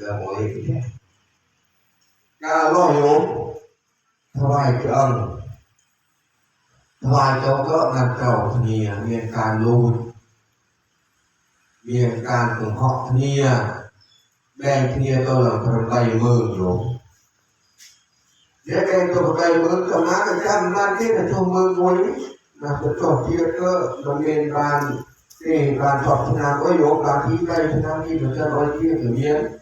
là mỗi ca lo hiểu thoại chân thoại cho có là cầu nia miền càn lùi miền càn của họ nia bên nia tôi là phần tay mơ hiểu để cái tôi tay mơ cầm má cái trăm lan thế là cho mơ ngồi là tôi cho chia cơ nó miền càn thì càn chọn thế nào có hiểu càn thi tay thế nào đi được cho nói chia tự nhiên เจเทียคารุเพียเกาอ่าพรำไกว่ากับพรำชื่ออยู่กับพรำชื่อพ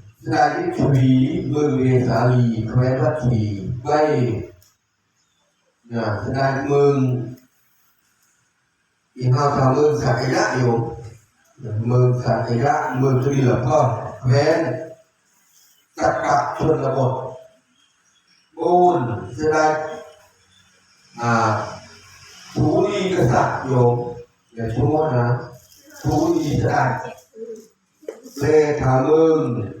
พรำตีมวยมึงเรียนที่ขึ้นก็เรียนไทยสบายเกียรติเราที่ไหนอยู่อะก็เอาเต่าพระจอมอยู่ Bir Sari Thủy Mừng Lê Xá Lì Khóe Phát Thủy Vay Nà Sari Mừng Ý hào thảo mừng xả cái lạ yếu Mừng xả cái lạ Mừng cho đi lập con Vén Tất cả chuột là một Bôn Sari À Thú đi cái sạc yếu Để chú mốt hả Thú đi Sari เลถามึงอัลละกับปะนกวรรำนามึงโกสินาโกสินะกษัตริย์เนี่ยมึงรำทางเพนตะกะชนบทประมุยมาละกษัตริย์นะปฏิหรือเ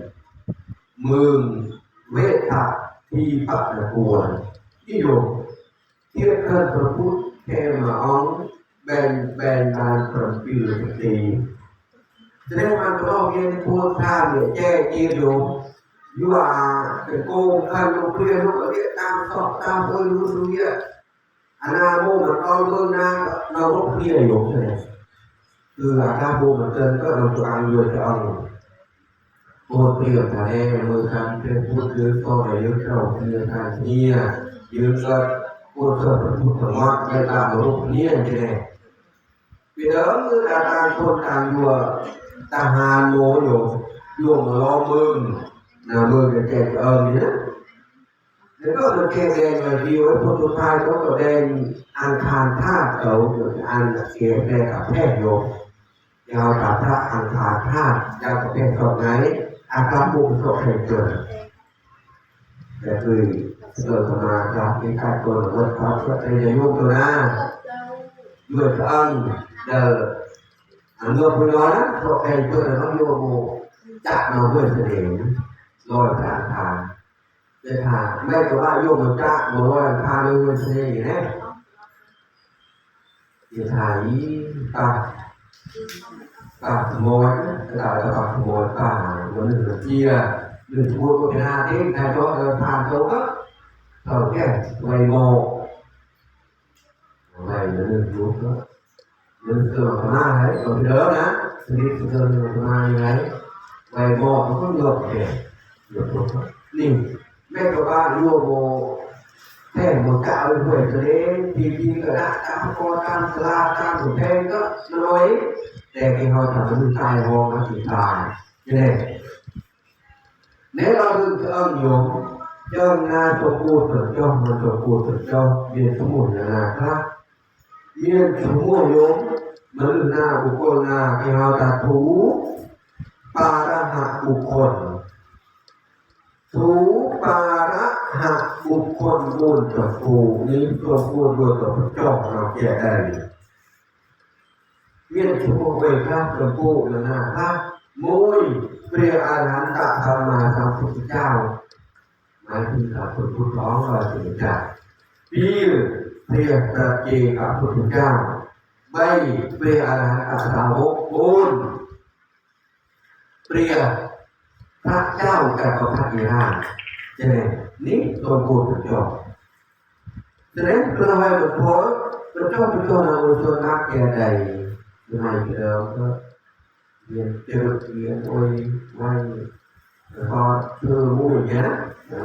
เมมึงเวทะที่ปัตตะกวนที่โยมเทียบเคินพระพุทธเทมาอองแบนแบนการพระปิลสตีแสดงว่ามันก็เรียนพูดท่าเนี่ยแจ้เจียโยมอยู่ว่าเป็นโกงขันลูกเรียนลูกเรียนตามสอบตามเอ้ยรู้รู้เยอะอนาโมมันเอาเมื่อนาเราลบเรียนอยู่ใช่ไหมคืออากการโมมันเกินก็เราตัวอังเลยจะเอา วันเดียว리가 다행을 못한테เ프리를 써라 역사로 분명한 이야 역사 오프리부터 막대다로 분명해 비단 그다단 손단 유아 다한 모요 요물로 문 나무를 깨 어미는 แล้วก็มันแข็งแรงมาดีไว้พอสุดท้ายก็แสดงอังคารธาตุเขาเกิดอันเสียแรงกับแพทย์โยมยาวกับพระอังคารธาตุยาวกับแพทย์ตรงไหน อาการบุกตกแห่งเกิดแต่คือเกิดมาจากในการกดวัดพระพระเจ้าโยมตัวน้าเมื่อครั้งเดินอันเมื่อพูดน้อยนะตกแห่งเกิดน้องโยมจักเราด้วยเสด็จลอยผ่านทางเดินทางไม่ก็ว่าโยมมันจักมาลอยผ่านด้วยเสด็จนะเดินทางนี้ตา cả mồi là là cả mồi của lực của chia đừng vui của Việt thế này cho phản cấu cấp thầu kia ngày mồ ngày nó đừng vui nữa. Đừng tưởng mà ma đấy còn đỡ nữa, thì đi tưởng tượng ma như đấy ngày mồ nó không được để được được đỉnh mẹ của ba lùa mồ thế mà cả với quỷ cho đến thì thì cái đã đã có tan la tan của thêm đó. Nó nói để cái hồi thở mình tài hồ nó chỉ tài ตายพอมันถึงตาเนี่ย nếu เราดูเจ้าโยมเจ้านาตัวกูเถิดเจ้ามันตัวกูเถิดเจ้าเรียนสมุนนะครับเรียนสมุนโยมมันหน้าบุคคลนาที่เรา มุ่ลเปรียบอารันตะธรรมาสามพุทธเจ้าหมายถึงพระพุทธร้องเราถึงจักปีเปรียบตะเกียกับพุทธเจ้าไม่เปรียบอารันตะสาวกมูนเปรียบพระเจ้ากับพระอิราใช่ไหมนี่ตัวกูตัวจบฉะนั้นเราให้หลวงพ่อเราจ้องไปตัวเราตัวนักแก่ใดในเดิมก็ เรียนเจอเรียนโวยไม่แล้วก็เพื่อมุ่งอย่างนี้